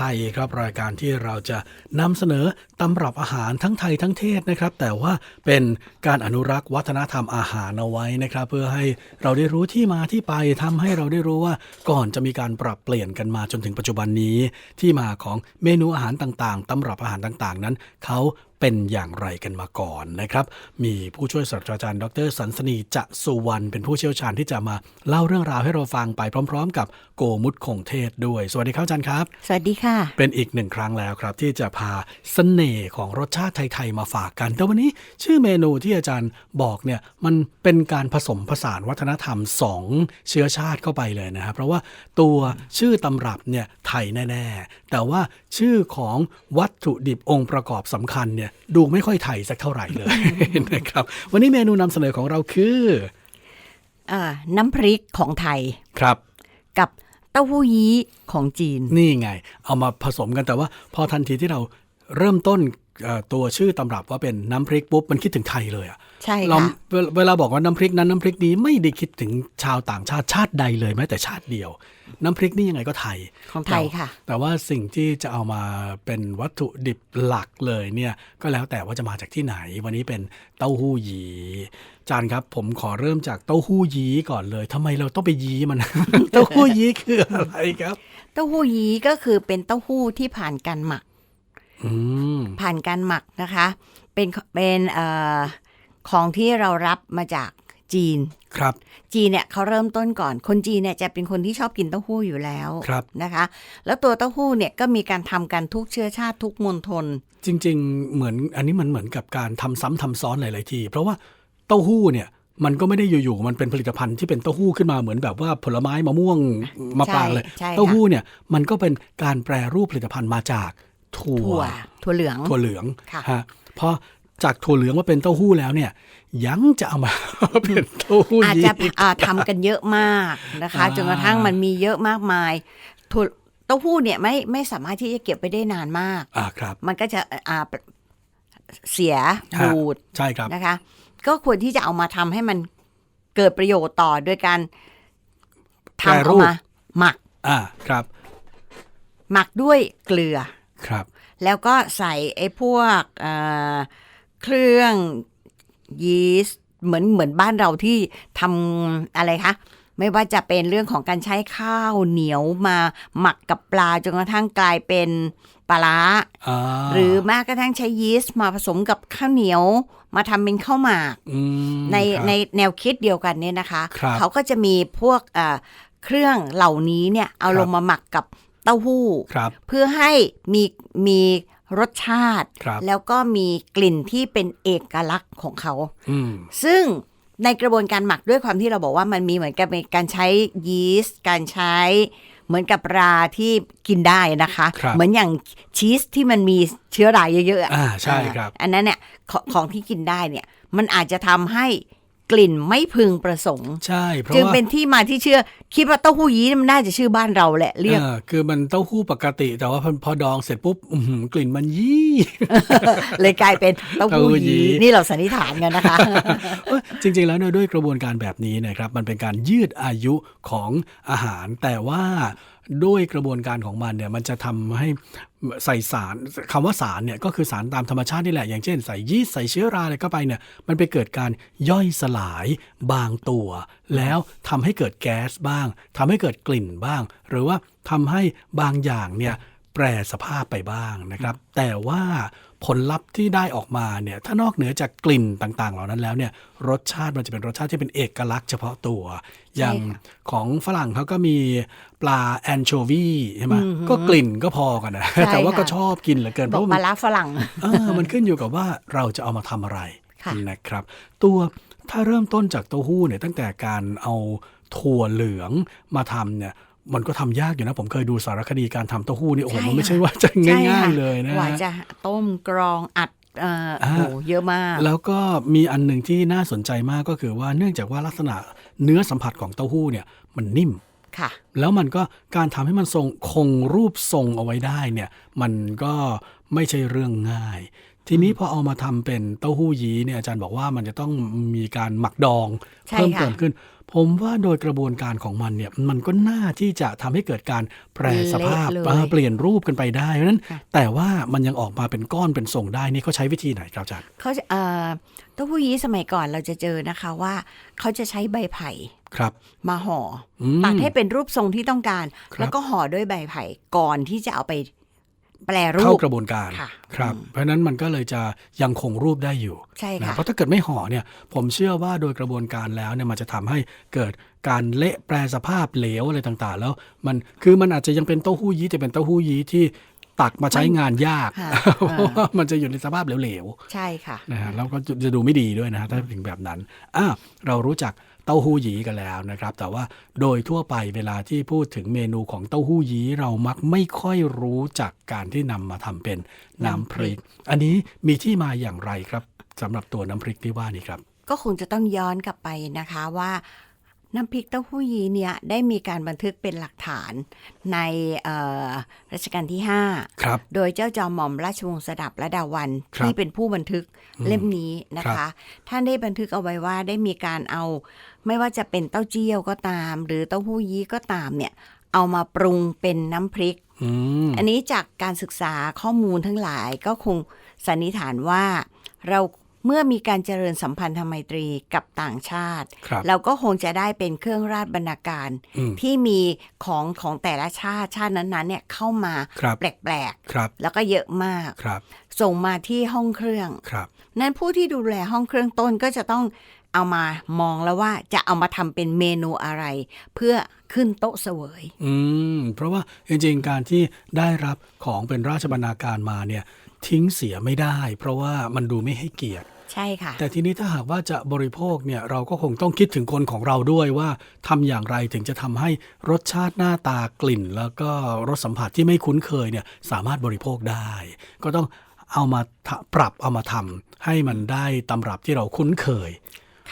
ทยครับรายการที่เราจะนำเสนอตำรับอาหารทั้งไทยทั้งเทศนะครับ แต่ว่าเป็นการอนุรักษ์วัฒนธรรมอาหารเอาไว้นะครับ เพื่อให้เราได้รู้ที่มาที่ไปทำให้เราได้รู้ว่าก่อนจะมีการปรับเปลี่ยนกันมาจนถึงปัจจุบันนี้ ที่มาของเมนูอาหารต่างๆตำรับอาหารต่างๆ นั้นเขา เป็นอย่างไรกันมาก่อนนะครับ มีผู้ช่วยศาสตราจารย์ ดรสันสนีจะสุวรรณเป็นผู้เชี่ยวชาญที่จะมาเล่าเรื่องราวให้เราฟังไปพร้อม ๆ กับโกมุตคงเทศด้วย สวัสดีครับอาจารย์ครับ สวัสดีค่ะ เป็นอีกหนึ่งครั้งแล้วครับ ที่จะพาเสน่ห์ของรสชาติไทย ๆ มาฝากกัน แต่วันนี้ชื่อเมนูที่อาจารย์บอกเนี่ยมันเป็นการผสมผสานวัฒนธรรมสองเชื้อชาติเข้าไปเลยนะครับเพราะว่าตัวชื่อตำรับเนี่ยไทยแน่ ๆ แต่ว่าชื่อของวัตถุดิบองค์ประกอบสำคัญเนี่ยดูไม่ค่อยไทยสักเท่าไหร่เลยนะครับ วันนี้เมนูนำเสนอของเราคืออ่าน้ำพริกของไทยครับ กับเต้าหู้ยี้ของจีน นี่ไง เอามาผสมกันแต่ว่าพอทันทีที่เราเริ่มต้นเอ่อ ตัวชื่อตำรับว่าเป็นน้ำพริกปุ๊บมันคิดถึงไทยเลยอะใช่เราค่ะเวลเวลาบอกว่าน้ำพริกนั้นน้ำพริกนี้ไม่ได้คิดถึงชาวต่างชาติชาติใดเลยแม้แต่ชาติเดียว น้ำพริกนี่ยังไงก็ไทยของไทยค่ะ แต่แต่ว่าสิ่งที่จะเอามาเป็นวัตถุดิบหลักเลยเนี่ยก็แล้วแต่ว่าจะมาจากที่ไหน วันนี้เป็นเต้าหู้ยี้จานครับผมขอเริ่มจากเต้าหู้ยี้ก่อนเลยทำไมเราต้องไปยี้มัน เต้าหู้ยี้คืออะไรครับ เต้าหู้ยี้ก็คือเป็นเต้าหู้ที่ผ่านการหมักอืม ผ่านการหมักนะคะ เป็นเป็นเอ่อของที่เรารับมาจากจีนครับ จีนเนี่ยเขาเริ่มต้นก่อน คนจีนเนี่ยจะเป็นคนที่ชอบกินเต้าหู้อยู่แล้วครับนะคะ แล้วตัวเต้าหู้เนี่ยก็มีการทำกันทุกเชื้อชาติทุกมณฑลจริง ๆ เหมือนอันนี้มันเหมือนกับการทำซ้ำทำซ้อนหลาย ๆ ที เพราะว่าเต้าหู้เนี่ยมันก็ไม่ได้อยู่ๆ มันเป็นผลิตภัณฑ์ที่เป็นเต้าหู้ขึ้นมาเหมือนแบบว่าผลไม้มะม่วงมะปรางเลยใช่ค่ะเต้าหู้เนี่ยมันก็เป็นการแปรรูปผลิตภัณฑ์มาจาก ถั่ถั่ววถั่วเหลือง ถั่วเหลืองค่ะฮะพอจากถั่วเหลืองมาเป็นเต้าหู้แล้วเนี่ย ยังจะเอามาเป็นเต้าหู้อาจยี้จะอ่าทำกันเยอะมากนะคะอ่าจนกระทั่งมันมีเยอะมากมายถั่วเต้าหู้เนี่ยไม่ไม่สามารถที่จะเก็บไปได้นานมากอ่าครับ มันก็จะอ่าเสียฮะบูดใช่ครับนะคะ ก็ควรที่จะเอามาทำให้มันเกิดประโยชน์ต่อโดยการทำแปรรูเอาปมาหมักอ่าครับ หมักด้วยเกลือ ครับ แล้วก็ใส่ไอ้พวกเอ่อเครื่องยีสต์เหมือนเหมือนบ้านเราที่ทำอะไรคะไม่ว่าจะเป็นเรื่องของการใช้ข้าวเหนียวมาหมักกับปลาจนกระทั่งกลายเป็นปลาร้าอ่าหรือแม้กระทั่งใช้ยีสต์มาผสมกับข้าวเหนียว มาทำเป็นข้าวหมากอืมในครับในแนวคิดเดียวกันเนี่ยนะคะครับเขาก็จะมีพวกเอ่อเครื่องเหล่านี้เนี่ยเอาครับลงมาหมักกับ เต้าหู้ครับเพื่อให้มีมีรสชาติครับแล้วก็มีกลิ่นที่เป็นเอกลักษณ์ของเขาอืมซึ่งในกระบวนการหมักด้วยความที่เราบอกว่ามันมีเหมือนกับการใช้ยีสต์ การใช้เหมือนกับราที่กินได้นะคะครับเหมือนอย่างชีสที่มันมีเชื้อราเยอะๆอะอ่าใช่ครับ อันนั้นเนี่ยของของที่กินได้เนี่ยมันอาจจะทำให้ กลิ่นไม่พึงประสงค์ใช่เพราะจึงว่าเป็นที่มาที่เชื่อ คิดว่าเต้าหู้ยี้มันน่าจะชื่อบ้านเราแหละเรียกออคือมันเต้าหู้ปกติแต่ว่าพอพอดองเสร็จปุ๊บอื้อหือกลิ่นมันยี่เลยกลายเป็นเต้าหู้เต้าหู้ยี้ยี้นี่เราสันนิษฐานกันนะคะเอ้ยจริง ๆ แล้วเนี่ยด้วยกระบวนการแบบนี้นะครับ มันเป็นการยืดอายุของอาหารแต่ว่า ด้วยกระบวนการของมันเนี่ยมันจะทำให้ใส่สารคำว่าสารเนี่ยก็คือสารตามธรรมชาตินี่แหละ อย่างเช่นใส่ยีสต์ใส่เชื้อราอะไรเข้าไปเนี่ยมันไปเกิดการย่อยสลายบางตัว แล้วทำให้เกิดแก๊สบ้างทำให้เกิดกลิ่นบ้าง หรือว่าทำให้บางอย่างเนี่ยแปรสภาพไปบ้างนะครับ แต่ว่า ผลลัพธ์ที่ได้ออกมาเนี่ยถ้านอกเหนือจากกลิ่นต่าง ๆ เหล่านั้นแล้วเนี่ยรสชาติมันจะเป็นรสชาติที่เป็นเอกลักษณ์เฉพาะตัว อย่างของฝรั่งเขาก็มีปลาแอนโชวีใช่ไหมก็กลิ่นก็พอกันนะใช่แต่ว่าก็ค่ะชอบกินเหลือเกินเพบอกราะว่าปมัลานร้าฝรั่งเออมันขึ้นอยู่กับว่าเราจะเอามาทำอะไรค่ะนะครับ ตัวถ้าเริ่มต้นจากเต้าหู้เนี่ยตั้งแต่การเอาถั่วเหลืองมาทำเนี่ย มันก็ทำยากอยู่นะ ผมเคยดูสารคดีการทำเต้าหู้นี่โอ้โหใช่มันไม่ค่ะใช่ว่าจะใช่ง่ายค่ะๆเลยนะกว่าฮะจะต้มกรองอัดเอ่ออ่าโอ้โหเยอะมาก แล้วก็มีอันหนึ่งที่น่าสนใจมากก็คือว่าเนื่องจากว่าลักษณะเนื้อสัมผัสของเต้าหู้เนี่ยมันนิ่มค่ะ แล้วมันก็การทำให้มันทรงคงรูปทรงเอาไว้ได้เนี่ยมันก็ไม่ใช่เรื่องง่าย ทีนี้พอเอามาทำเป็นเต้าหู้ยี้เนี่ยอาจารย์บอกว่ามันจะต้องมีการหมักดองใช่เพิ่มค่ะเติมขึ้น ผมว่าโดยกระบวนการของมันเนี่ยมันก็น่าที่จะทำให้เกิดการแปรสภาพเละเลยเออเปลี่ยนรูปกันไปได้เพราะฉะนั้นค่ะแต่ว่ามันยังออกมาเป็นก้อนเป็นทรงได้นี่เขาใช้วิธีไหนครับอาจารย์เขาจะเอ่อเต้าหู้ยี้สมัยก่อนเราจะเจอนะคะว่าเขาจะใช้ใบไผ่ครับ มาห่ออมตัดให้เป็นรูปทรงที่ต้องการครับแล้วก็ห่อด้วยใบไผ่ก่อนที่จะเอาไป แปลรูเข้าปกระบวนการค่ะครับอืมเพราะฉะนั้นมันก็เลยจะยังคงรูปได้อยู่ใช่นะค่ะเพราะถ้าเกิดไม่ห่อเนี่ย ผมเชื่อว่าโดยกระบวนการแล้วเนี่ยมันจะทำให้เกิดการเละแปรสภาพเหลวอะไรต่างๆ แล้วมันคือมันอาจจะยังเป็นเต้าหู้ยี้แต่เป็นเต้าหู้ยี้ที่ตักมาใช้งานยากค่ะเพราะว่ามันจะอยู่ในสภาพเหลวๆ ใช่ค่ะนะฮะแล้วก็จะจะดูไม่ดีด้วยนะฮะถ้าถึงแบบนั้นอะเรารู้จัก เต้าหู้หยีกันแล้วนะครับ แต่ว่าโดยทั่วไปเวลาที่พูดถึงเมนูของเต้าหู้หยีเรามักไม่ค่อยรู้จักการที่นำมาทำเป็นน้ำพริก อันนี้มีที่มาอย่างไรครับสำหรับตัวน้ำพริกที่ว่านี้ครับ ก็คงจะต้องย้อนกลับไปนะคะว่าน้ำพริกเต้าหู้ยี้เนี่ยได้มีการบันทึกเป็นหลักฐานในเอ่อรัชกาลที่ 5 ครับ โดยเจ้าจอมหม่อมราชวงศ์สดับและดาวันครับที่เป็นผู้บันทึกเล่มนี้นะครัคะบท่านได้บันทึกเอาไว้ว่าได้มีการเอา ไม่ว่าจะเป็นเต้าเจี้ยวก็ตาม หรือเต้าหู้ยี้ก็ตามเนี่ย เอามาปรุงเป็นน้ำพริกอืมอันนี้จากการศึกษาข้อมูลทั้งหลายก็คงสันนิษฐานว่าเราเมื่อมีการเจริญสัมพันธไมตรีกับต่างชาติครับเราก็คงจะได้เป็นเครื่องราชบรรณาการอืมที่มีของของแต่ละชาติชาตินั้นๆเนี่ยเข้ามาครับแปลกครับๆแล้วก็เยอะมากครับส่งมาที่ห้องเครื่องครับนั้นผู้ที่ดูแลห้องเครื่องต้นก็จะต้อง เอามามองแล้วว่าจะเอามาทำเป็นเมนูอะไร เพื่อขึ้นโต๊ะเสวย อืม เพราะว่าจริงๆ การที่ได้รับของเป็นราชบรรณาการมาเนี่ยทิ้งเสียไม่ได้ เพราะว่ามันดูไม่ให้เกียรติ ใช่ค่ะ แต่ทีนี้ถ้าหากว่าจะบริโภคเนี่ยเราก็คงต้องคิดถึงคนของเราด้วยว่าทำอย่างไรถึงจะทำให้รสชาติหน้าตากลิ่น แล้วก็รสสัมผัสที่ไม่คุ้นเคยเนี่ยสามารถบริโภคได้ ก็ต้องเอามาทะปรับเอามาทำให้มันได้ตำรับที่เราคุ้นเคย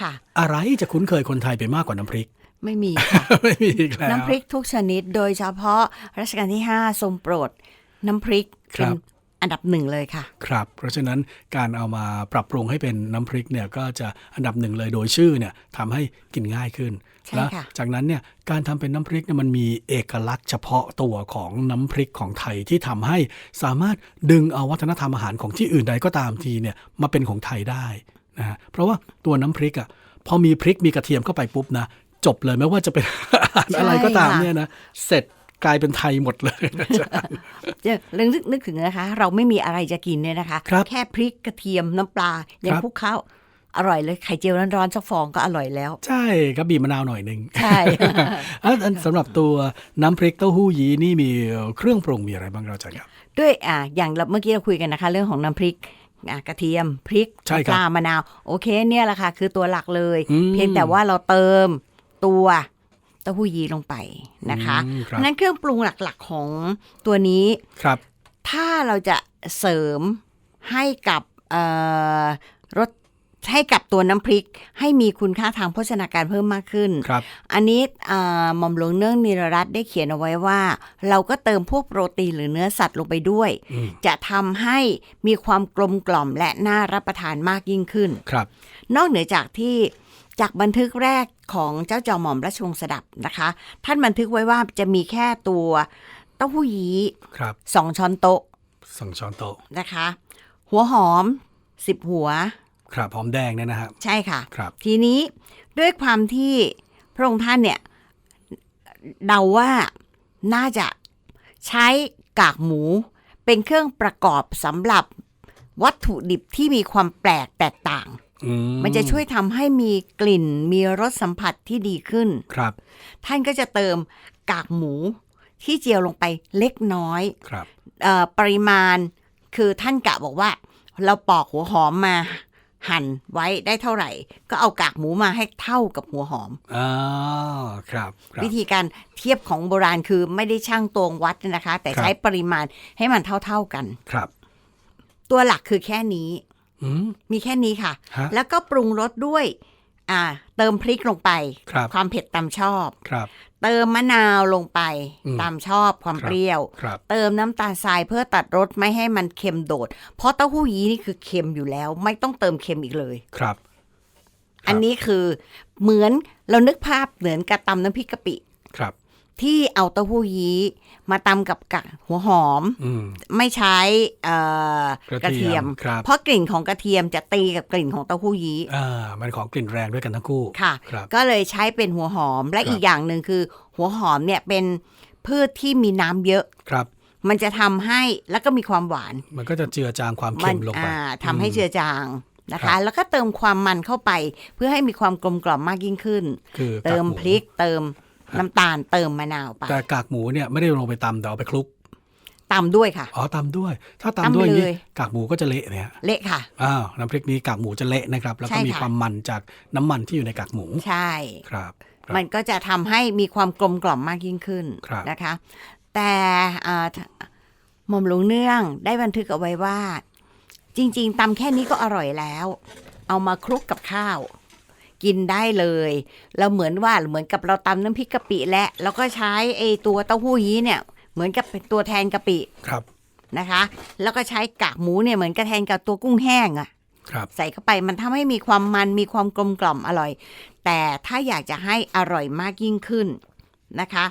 ค่ะ อะไรจะคุ้นเคยคนไทยไปมากกว่าน้ำพริก ไม่มีค่ะ ไม่มีอีกแล้วน้ำพริกทุกชนิด โดยเฉพาะรัชกาลที่ 5 ทรงโปรด น้ำพริกครัเป็นบอันดับหนึ่งเลยค่ะ ครับ เพราะฉะนั้นการเอามาปรับปรุงให้เป็นน้ำพริกเนี่ยก็จะอันดับหนึ่งเลยโดยชื่อเนี่ยทำให้กินง่ายขึ้น ใช่แล้วค่ะ จากนั้นเนี่ยการทำเป็นน้ำพริกเนี่ยมันมีเอกลักษณ์เฉพาะตัวของน้ำพริกของไทยที่ทำให้สามารถดึงเอาวัฒนธรรมอาหารของที่อื่นใดก็ตามทีเนี่ยมาเป็นของไทยได้ นะฮะเพราะว่าตัวน้ำพริกอะพอมีพริกมีกระเทียมเข้าไปปุ๊บนะจบเลยไม่ว่าจะเป็นอาหารอะไรก็ตามเนี่ยนะเสร็จกลายเป็นไทยหมดเลยนะจ๊ะเดี๋ยวนึกนึกถึงนะคะ เราไม่มีอะไรจะกินเนี่ยนะคะครับแค่พริกกระเทียมน้ำปลาอย่าคงรับพวกข้าวอร่อยเลยไข่เจียวร้อนๆสักฟองก็อร่อยแล้ว ใช่ครับบีบมะนาวหน่อยหนึ่งใช่อะอันสำหรับตัวน้ำพริกเต้าหู้ยี้นี่มีเครื่องปรุงมีอะไรบ้างเราจะครับด้วยอ่าอย่างเราเมื่อกี้เราคุยกันนะคะ เรื่องของน้ำพริกอ่า กระเทียมพริกใช่ครับปลามะนาว โอเคเนี่ยแหละค่ะ คือตัวหลักเลยอืมเพียงแต่ว่าเราเติมตัวเต้าหู้ยี้ลงไปนะคะอืมครับนั้นเครื่องปรุงหลักๆของตัวนี้ครับ ถ้าเราจะเสริมให้กับเอ่อรส ให้กับตัวน้ำพริกให้มีคุณค่าทางโภชนาการเพิ่มมากขึ้น ครับ อันนี้อ่าหม่อมหลวงเนื่องนิรรัตน์ได้เขียนเอาไว้ว่า เราก็เติมพวกโปรตีนหรือเนื้อสัตว์ลงไปด้วยอืมจะทำให้มีความกลมกล่อมและน่ารับประทานมากยิ่งขึ้น ครับ นอกเหนือจากที่จากบันทึกแรกของเจ้าจอมหม่อมราชวงศ์สดับนะคะ ท่านบันทึกไว้ว่าจะมีแค่ตัวเต้าหู้ยี้ครับสองช้อนโต๊ะสองช้อนโต๊ะนะคะ หัวหอมสิบหัว ครับหอมแดงเนี่ยนะฮะใช่ค่ะ ครับ ทีนี้ด้วยความที่พระองค์ท่านเนี่ยเดาว่าน่าจะใช้กากหมูเป็นเครื่องประกอบสำหรับวัตถุดิบที่มีความแปลกแตกต่างอืมันจะช่วยทำให้มีกลิ่นมีรสสัมผัสที่ดีขึ้น ครับ ท่านก็จะเติมกากหมูที่เจียวลงไปเล็กน้อย ครับ เออปริมาณคือท่านกะบอกว่า เราปอกหัวหอมมา หั่นไว้ได้เท่าไหร่ ก็เอากากหมูมาให้เท่ากับหัวหอมอ่าครับครับวิธีการเทียบของโบราณคือไม่ได้ช่างตวงวัดนะคะ แต่ครับใช้ปริมาณให้มันเท่า ๆกันครับ ตัวหลักคือแค่นี้อืมมีแค่นี้ค่ะฮะแล้วก็ปรุงรสด้วย อ่า เติมพริกลงไปครับความเผ็ดตามชอบครับ เติมมะนาวลงไปอืมตามชอบความครับเปรี้ยวครับเติมน้ำตาลทรายเพื่อตัดรสไม่ให้มันเค็มโดด เพราะเต้าหู้ยี้นี่คือเค็มอยู่แล้ว ไม่ต้องเติมเค็มอีกเลยครับ อันนี้คือเหมือนเรานึกภาพเหมือนกับตำน้ำพริกกะปิครับ ที่เอาเต้าหู้ยี้มาตำกับกะหัวหอมอืมไม่ใช้เอ่อกระเทียมครับเพราะกลิ่นของกระเทียมจะตีกับกลิ่นของเต้าหู้ยี้อ่ามันของกลิ่นแรงด้วยกันทั้งคู่ค่ะครับก็เลยใช้เป็นหัวหอมและครับอีกอย่างหนึ่งคือ หัวหอมเนี่ยเป็นพืชที่มีน้ำเยอะครับมันจะทำให้แล้วก็มีความหวาน มันก็จะเจือจางความมัเค็มลงไปอ่าทำให้เจือจางนะครัคะบแล้วก็เติมความมันเข้าไป เพื่อให้มีความกลมกล่อมมากยิ่งขึ้นคือเติมากหพริกเติม น้ำตาลเติมมะนาวไปแต่กากหมูเนี่ยไม่ได้ลงไปตำแต่เอาไปคลุกตำด้วยค่ะ อ๋อตำด้วย ถ้าตำตำด้วยไปนี่เลยกากหมูก็จะเละเนี่ยเละค่ะอ้าวน้ำพริกนี้กากหมูจะเละนะครับ แล้วก็ใช่มีค่ะความมันจากน้ำมันที่อยู่ในกากหมู ใช่ครับครับมันก็จะทำให้มีความกลมกล่อมมากยิ่งขึ้นครับนะคะ แต่อ่าหม่อมหลวงเนื่องได้บันทึกเอาไว้ว่า จริง ๆตำแค่นี้ก็อร่อยแล้ว เอามาคลุกกับข้าว กินได้เลยเราเหมือนว่าเหมือนกับเราตำน้ำพริกกะปิและแล้วก็ใช้ไอ้ตัวเต้าหู้ยี้เนี่ย เหมือนกับเป็นตัวแทนกะปิครับนะคะ แล้วก็ใช้กากหมูเนี่ยเหมือนกับแทนกับตัวกุ้งแห้งอะครับใส่เข้าไปมันทำให้มีความมันมีความกลมกล่อมอร่อย แต่ถ้าอยากจะให้อร่อยมากยิ่งขึ้นนะคะ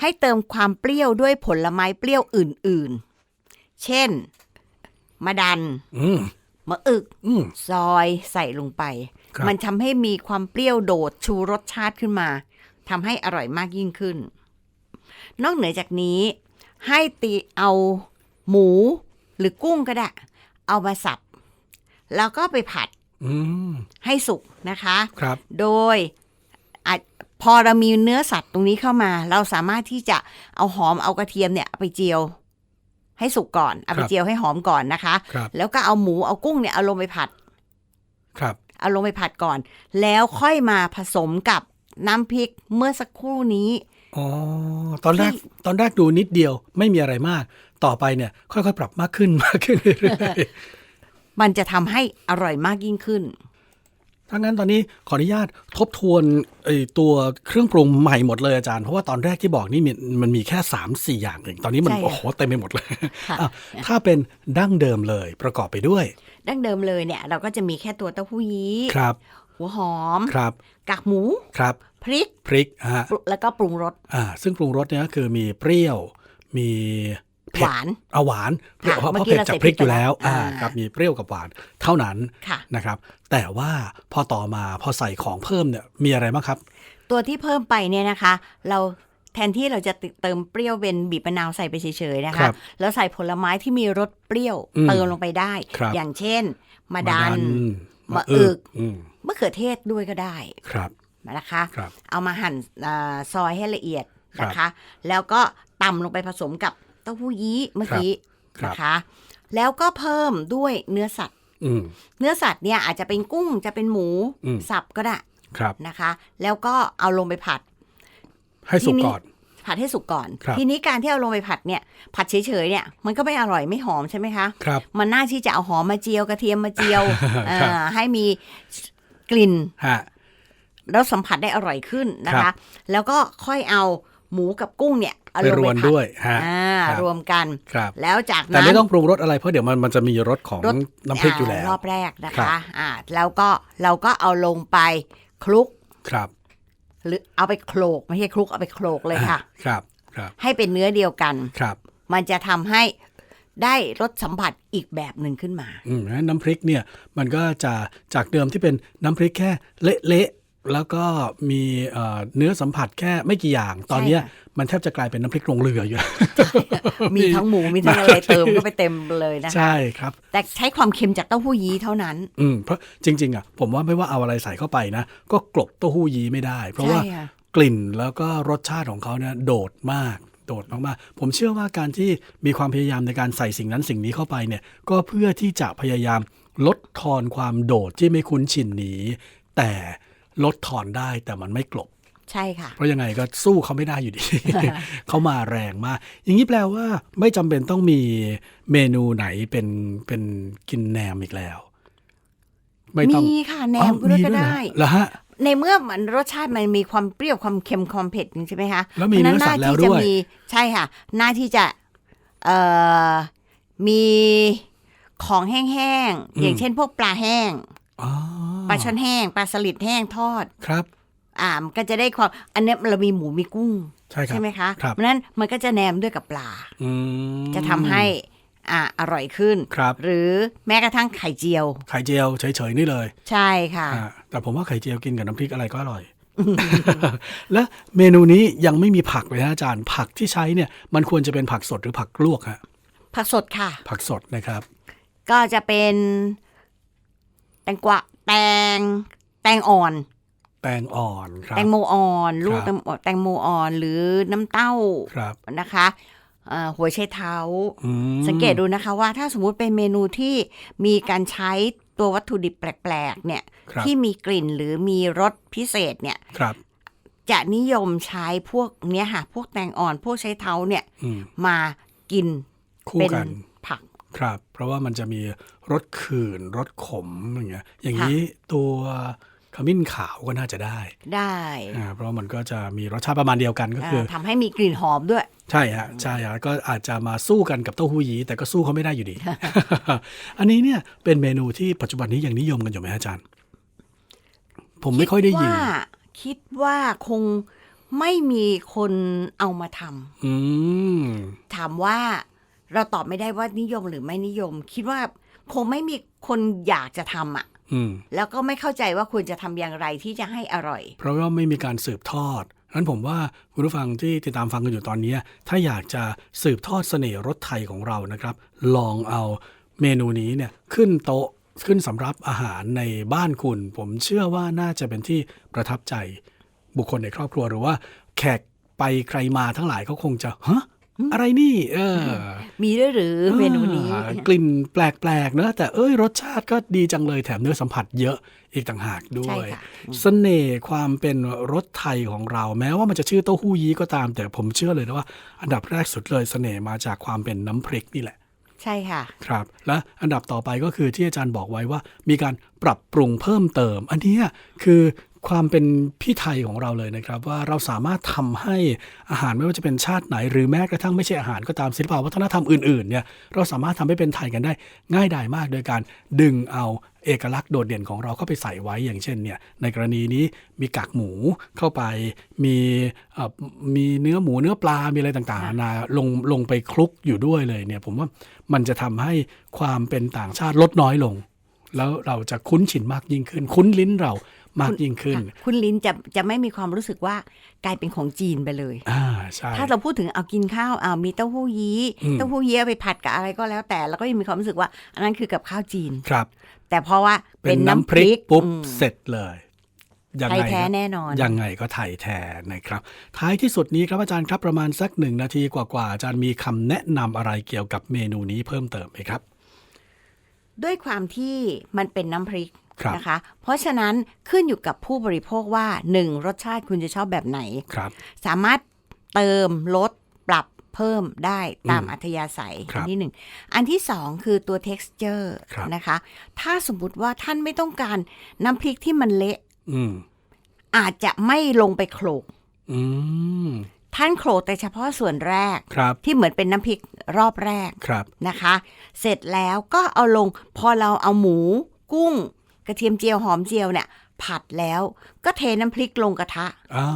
ให้เติมความเปรี้ยวด้วยผลไม้เปรี้ยวอื่นๆ เช่น มะดันอืมมะอึกอืมซอยใส่ลงไปครับ มันทำให้มีความเปรี้ยวโดดชูรสชาติขึ้นมาทำให้อร่อยมากยิ่งขึ้น นอกเหนือจากนี้ ให้ตีเอาหมูหรือกุ้งก็ได้ เอามาสับ แล้วก็ไปผัดอืมให้สุกนะคะครับโดยอาจพอเรามีเนื้อสัตว์ตรงนี้เข้ามา เราสามารถที่จะเอาหอมเอากระเทียมเนี่ยเอาไปเจียว ให้สุกก่อนเอาไปครับเจียวให้หอมก่อนนะคะครับแล้วก็เอาหมูเอากุ้งเนี่ยเอาลงไปผัด ครับ เอาลงไปผัดก่อน แล้วค่อยมาผสมกับน้ำพริกเมื่อสักครู่นี้อ๋อตอนแรกที่ตอนแรกดูนิดเดียวไม่มีอะไรมาก ต่อไปเนี่ย ค่อยๆ ปรับมากขึ้นมากขึ้นเรื่อยๆมันจะทำให้อร่อยมากยิ่งขึ้น ถ้างั้นตอนนี้ขออนุญาตทบทวนไอ้ตัวเครื่องปรุงใหม่หมดเลยอาจารย์เพราะว่าตอนแรกที่บอกนี่มันมันมีแค่3ามสี่อย่างเองตอนนี้มันใช่ค่ะโอ้โหเต็มไปหมดเลยค่ะอ้าวถ้าเป็นดั้งเดิมเลยประกอบไปด้วย ดั้งเดิมเลยเนี่ย เราก็จะมีแค่ตัวเต้าหู้ยี้ครับหัวหอมครับกากหมูครับพริกพริกฮะแล้วก็ปรุงรสอ่าซึ่งปรุงรสเนี่ยก็คือมีเปรี้ยวมีเผ็ หดวานเอาหวานเปรี้ยวค่ะเพราะเมื่เพอราะกี้เผ็ดเราจากใส่พริกอยู่แล้วพริกไปแล้วอ่าอ่าครับมีเปรี้ยวกับหวานเท่านั้นค่ะนะครับ แต่ว่าพอต่อมาพอใส่ของเพิ่มเนี่ยมีอะไรบ้างครับ ตัวที่เพิ่มไปเนี่ยนะคะ เราแทนที่เราจะเติมเปรี้ยวเป็นบีบมะนาวใส่ไปเฉยๆนะครัคะบแล้วใส่ผลไม้ที่มีรสเปรี้ยวอืมเติมลงไปได้ครับอย่างเช่น มะดันมะมะอึอึกกอืมมะเขือเทศด้วยก็ได้ครับนะคะครับเอามาหั่นอ่าซอยให้ละเอียดครับนะคะ แล้วก็ตำลงไปผสมกับ เต้าหู้ยี้เมื่อกี้ครับนะคะ แล้วก็เพิ่มด้วยเนื้อสัตว์อืมเนื้อสัตว์เนี่ยอาจจะเป็นกุ้งจะเป็นหมูอืมสับก็ได้ครับนะคะ แล้วก็เอาลงไปผัด ให้สุกทีนี้ก่อนผัดให้สุกก่อนครับทีนี้การที่เอาลงไปผัดเนี่ย ผัดเฉยๆเนี่ยมันก็ไม่อร่อยไม่หอมใช่ไหมคะครับมันน่าที่จะเอาหอมมาเจียวกระเทียมมาเจียวครับอ่าให้มีกลิ่นฮะแล้วสัมผัสได้อร่อยขึ้นนะครัคะบแล้วก็ค่อยเอา หมูกับกุ้งเนี่ยเอาไปลงรไปวนผัดด้วยฮะอ่าครับรวมกันครับแล้วจากแต่นั้นไม่ต้องปรุงรสอะไรเพราะเดี๋ยวมันมันจะมีรสของรสน้ำพริกอยู่แล้วารอบแรกนะครัคะบอ่าแล้วก็เราก็เอาลงไปคลุกครับ หรือเอาไปโขลกไม่ใช่คลุกเอาไปโขลกเลยค่ะ ครับครับ ให้เป็นเนื้อเดียวกันครับ มันจะทำให้ได้รสสัมผัสอีกแบบหนึ่งขึ้นมาอืมน้ำพริกเนี่ยมันก็จะจากเดิมที่เป็นน้ำพริกแค่เละๆ แล้วก็มีเอ่อเนื้อสัมผัสแค่ไม่กี่อย่าง ตอนเนี้ยค่ะมันแทบจะกลายเป็นน้ำพริกลงเรืออยู่ มีทั้งหมูมีทั้งอะไรเติมก็ไปเต็มเลยนะคะ ใช่ครับ แต่ใช้ความเค็มจากเต้าหู้ยี้เท่านั้น อืมเพราะจริง ๆ อะ ผมว่าไม่ว่าเอาอะไรใส่เข้าไปนะ ก็กลบเต้าหู้ยี้ไม่ได้ เพราะว่าใช่ค่ะกลิ่นแล้วก็รสชาติของเขาเนี่ยโดดมากโดดมากๆผมเชื่อว่าการที่มีความพยายามในการใส่สิ่งนั้นสิ่งนี้เข้าไปเนี่ย ก็เพื่อที่จะพยายามลดทอนความโดดที่ไม่คุ้นชินนี้ แต่ ลดทอนได้แต่มันไม่กลบ ใช่ค่ะ เพราะยังไงก็สู้เขาไม่ได้อยู่ดี เขามาแรงมาก อย่างนี้แปลว่าไม่จำเป็นต้องมีเมนูไหนเป็นเป็นกินแหนมอีกแล้ว ไม่ต้องมีค่ะแหนอ๋อมก็ด้วยก็เหรอได้เหรอฮะในเมื่อมันรสชาติมันมีความเปรี้ยวความเค็มความเผ็ดใช่ไหมคะแล้วมีเนื้อสัตว์แล้วด้วยเพราะฉะนั้นหน้าที่จะมีใช่ค่ะ หน้าที่จะเอ่อมีของแห้งๆ อย่างเช่นพวกปลาแห้งอ๋อป ลาช่อนแห้ง ปลาสลิดแห้งทอดครับ อ่ามันก็จะได้ความอันเนี้ยเรามีหมูมีกุ้งใช่ครับไหมคะครับเพราะฉะนั้นมันก็จะแนมด้วยกับปลาอืมจะทำให้อ่าอร่อยขึ้นครับหรือแม้กระทั่งไข่เจียว ไข่เจียวเฉยๆนี่เลย ใช่ค่ะอ่าแต่ผมว่าไข่เจียวกินกับน้ำพริกอะไรก็อร่อยและเมนูนี้ยังไม่มีผักเลยนะอาจารย์ผักที่ใช้เนี่ย มันควรจะเป็นผักสดหรือผักลวกฮะผักสดค่ะ ผักสดนะครับ ก็จะเป็นแตงกวา แตง แตงอ่อน แตงอ่อนครับ แตงโมอ่อน ลูกครับแตงแตงโมอ่อนหรือน้ำเต้าครับนะคะเอ่อหัวไชเท้าอืมสังเกตดูนะคะว่าถ้าสมมุติเป็นเมนูที่มีการใช้ตัววัตถุดิบแปลกๆเนี่ยครับที่มีกลิ่นหรือมีรสพิเศษเนี่ยครับจะนิยมใช้พวกเนี้ยค่ะพวกแตงอ่อน พวกไชเท้าเนี่ยอืมมากินคู่เป็นกันผักครับ เพราะว่ามันจะมี รสขื่นรสขมอย่างเงี้ยอย่างนี้ตัวขมิ้นขาวก็น่าจะได้ ได้อ่าเพราะมันก็จะมีรสชาติประมาณเดียวกันก็คืออ่าทำให้มีกลิ่นหอมด้วย ใช่ฮะใช่ฮะก็อาจจะมาสู้กันกับเต้าหู้ยี้แต่ก็สู้เขาไม่ได้อยู่ดี อันนี้เนี่ยเป็นเมนูที่ปัจจุบันนี้ยังนิยมกันอยู่ไหมอาจารย์ ผมไม่ค่อยได้ยินคิว่าคิดว่าคงไม่มีคนเอามาทำอืมถามว่าเราตอบไม่ได้ว่านิยมหรือไม่นิยม คิดว่า คงไม่มีคนอยากจะทำอะอืมแล้วก็ไม่เข้าใจว่าควรจะทำอย่างไรที่จะให้อร่อย เพราะว่าไม่มีการสืบทอดนั้นผมว่าคุณผู้ฟังที่ติดตามฟังกันอยู่ตอนนี้ ถ้าอยากจะสืบทอดเสน่ห์รสไทยของเรานะครับ ลองเอาเมนูนี้เนี่ยขึ้นโต๊ะขึ้นสำรับอาหารในบ้านคุณ ผมเชื่อว่าน่าจะเป็นที่ประทับใจ บุคคลในครอบครัวหรือว่า แขกไปใครมาทั้งหลายเขาคงจะฮะ อะไรนี่เออ มีด้วยหรือเมนูนี้อ่ากลิ่นแปลกๆเนอะแต่เอ้ยรสชาติก็ดีจังเลยแถมเนื้อสัมผัสเยอะอีกต่างหากด้วใช่ยค่ะเสน่ห์ความเป็นรสไทยของเรา แม้ว่ามันจะชื่อเต้าหู้ยี้ก็ตาม แต่ผมเชื่อเลยนะว่า อันดับแรกสุดเลยเสน่ห์มาจากความเป็นน้ำพริกนี่แหละ ใช่ค่ะ ครับ และอันดับต่อไปก็คือที่อาจารย์บอกไว้ว่า มีการปรับปรุงเพิ่มเติม อันเนี้ยคือ ความเป็นพี่ไทยของเราเลยนะครับ ว่าเราสามารถทำให้อาหารไม่ว่าจะเป็นชาติไหน หรือแม้กระทั่งไม่ใช่อาหารก็ตามศิลปวัฒนธรรมอื่นๆเนี่ยเราสามารถทำให้เป็นไทยกันได้ ง่ายดายมากโดยการดึงเอาเอกลักษณ์โดดเด่นของเราเข้าไปใส่ไว้อย่างเช่นเนี่ยในกรณีนี้มีกากหมูเข้าไปมีเอ่อมีเนื้อหมูเนื้อปลา มีอะไรต่างๆนานาลงลงไปคลุกอยู่ด้วยเลยเนี่ยผมว่ามันจะทำให้ความเป็นต่างชาติลดน้อยลง แล้วเราจะคุ้นชินมากยิ่งขึ้น คุ้นลิ้นเรา มากยิ่งขึ้นค่ะคุณลิ้นจะจะไม่มีความรู้สึกว่ากลายเป็นของจีนไปเลยอ่าใช่ถ้าเราพูดถึงเอากินข้าวเอามีเต้าหู้ยี้อืมเต้าหู้ยี้เอาไปผัดกับอะไรก็แล้วแต่เราก็ยังมีความรู้สึกว่า อันนั้นคือกับข้าวจีนครับ แต่เพราะว่าเป็นน้ำพริกปุ๊บอืมเสร็จเลยยังไทยไงแท้ครับแน่นอน ยังไงก็ไทยแท้นะครับ ท้ายที่สุดนี้ครับอาจารย์ครับประมาณสักหนึ่งนาทีกว่าๆอาจารย์มีคำแนะนำอะไรเกี่ยวกับเมนูนี้เพิ่มเติมไหมครับ ด้วยความที่มันเป็นน้ำพริกครับ นะคะ เพราะฉะนั้นขึ้นอยู่กับผู้บริโภคว่าหนึ่งรสชาติคุณจะชอบแบบไหนครับสามารถเติมลดปรับเพิ่มได้ตามอืมอัธยาศัยครัอับนที่หนึ่งอันที่สองคือตัว texture ครับนะคะ ถ้าสมมติว่าท่านไม่ต้องการน้ำพริกที่มันเละอืมอาจจะไม่ลงไปโขลกอืมท่านโขลกแต่เฉพาะส่วนแรกครับที่เหมือนเป็นน้ำพริกรอบแรกครับนะคะ เสร็จแล้วก็เอาลงพอเราเอาหมู กุ้ง กระเทียมเจียวหอมเจียวเนี่ย ผัดแล้วก็เทน้ำพริกลงกระทะอ่า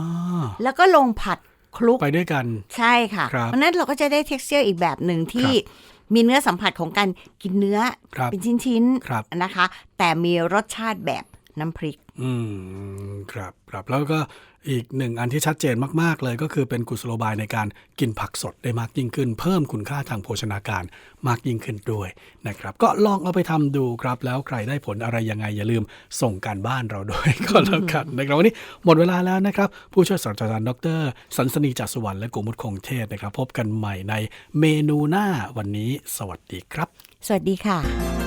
แล้วก็ลงผัดคลุกไปด้วยกัน ใช่ค่ะครับเพราะฉะนั้นเราก็จะได้ t e x t อร์อีกแบบหนึ่งที่มีเนื้อสัมผัสของการกินเนื้อครับเป็นชิ้นครับๆนะคะ แต่มีรสชาติแบบน้ำพริก อืม ครับ ครับ แล้วก็ อีกหนึ่งอันที่ชัดเจนมาก ๆ เลยก็คือเป็นกุศโลบายในการกินผักสดได้มากยิ่งขึ้น เพิ่มคุณค่าทางโภชนาการมากยิ่งขึ้นด้วยนะครับ ก็ลองเอาไปทำดูครับ แล้วใครได้ผลอะไรยังไงอย่าลืมส่งการบ้านเราด้วยก็แล้วกันนะครับวันนี้หมดเวลาแล้วนะครับ ผู้ช่วยศาสตราจารย์ดรสันสนีจักสุวรรณและกุมุตคงเทศนะครับ พบกันใหม่ในเมนูหน้าวันนี้ สวัสดีครับ สวัสดีค่ะ